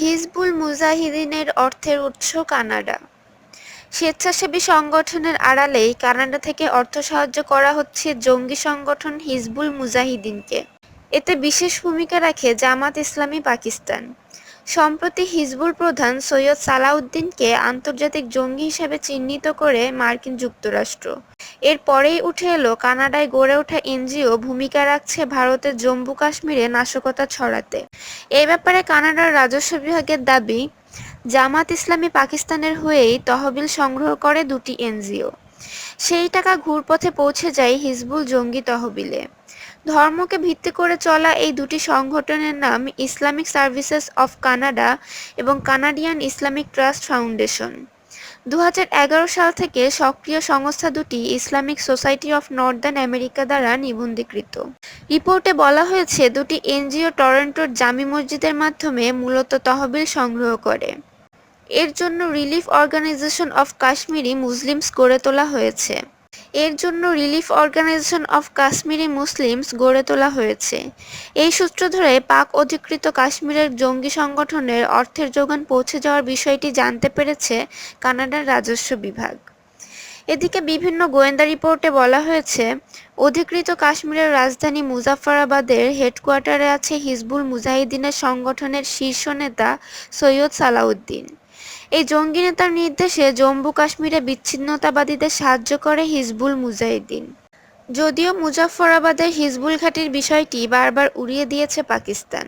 হিজবুল মুজাহিদিনের অর্থের উৎস কানাডা। স্বেচ্ছাসেবী সংগঠনের আড়ালেই কানাডা থেকে অর্থ সাহায্য করা হচ্ছে জঙ্গি সংগঠন হিজবুল মুজাহিদিনকে। এতে বিশেষ ভূমিকা রাখে জামাত ইসলামী পাকিস্তান। সম্প্রতি হিজবুল প্রধান সৈয়দ সালাউদ্দিনকে আন্তর্জাতিক জঙ্গি হিসেবে চিহ্নিত করে মার্কিন যুক্তরাষ্ট্র। এরপরেই উঠে এলো কানাডায় গড়ে ওঠা এনজিও ভূমিকা রাখছে ভারতের জম্মু কাশ্মীরে নাশকতা ছড়াতে। এ ব্যাপারে কানাডার রাজস্ব বিভাগের দাবি, জামাত ইসলামী পাকিস্তানের হয়েই তহবিল সংগ্রহ করে দুটি এনজিও। সেই টাকা ঘুরপথে পৌঁছে যায় হিজবুল জঙ্গি তহবিলে। ধর্মকে ভিত্তি করে চলা এই দুটি সংগঠনের নাম ইসলামিক সার্ভিসেস অফ কানাডা এবং কানাডিয়ান ইসলামিক ট্রাস্ট ফাউন্ডেশন। দু হাজার এগারো সাল থেকে সক্রিয় সংস্থা দুটি Islamic society of northern America দ্বারা নিবন্ধীকৃত। রিপোর্টে বলা হয়েছে, দুটি এনজিও টরন্টোর জামি মসজিদের মাধ্যমে মূলত তহবিল সংগ্রহ করে। এর জন্য relief organisation of Kashmiri Muslims গড়ে তোলা হয়েছে। এর জন্য relief organisation of Kashmiri Muslims গড়ে তোলা হয়েছে। এই সূত্র ধরে পাক অধিকৃত কাশ্মীরের জঙ্গি সংগঠনের অর্থের যোগান পৌঁছে যাওয়ার বিষয়টি জানতে পেরেছে কানাডার রাজস্ব বিভাগ। এদিকে বিভিন্ন গোয়েন্দা রিপোর্টে বলা হয়েছে, অধিকৃত কাশ্মীরের রাজধানী মুজাফফরাবাদের হেডকোয়ার্টারে আছে হিজবুল মুজাহিদিনের সংগঠনের শীর্ষ নেতা সৈয়দ সালাউদ্দিন। এই জঙ্গি নেতার নির্দেশে জম্মু কাশ্মীরে বিচ্ছিন্নতাবাদীদের সাহায্য করে হিজবুল মুজাহিদিন। যদিও মুজাফরাবাদের হিজবুল ঘাঁটির বিষয়টি বারবার উড়িয়ে দিয়েছে পাকিস্তান।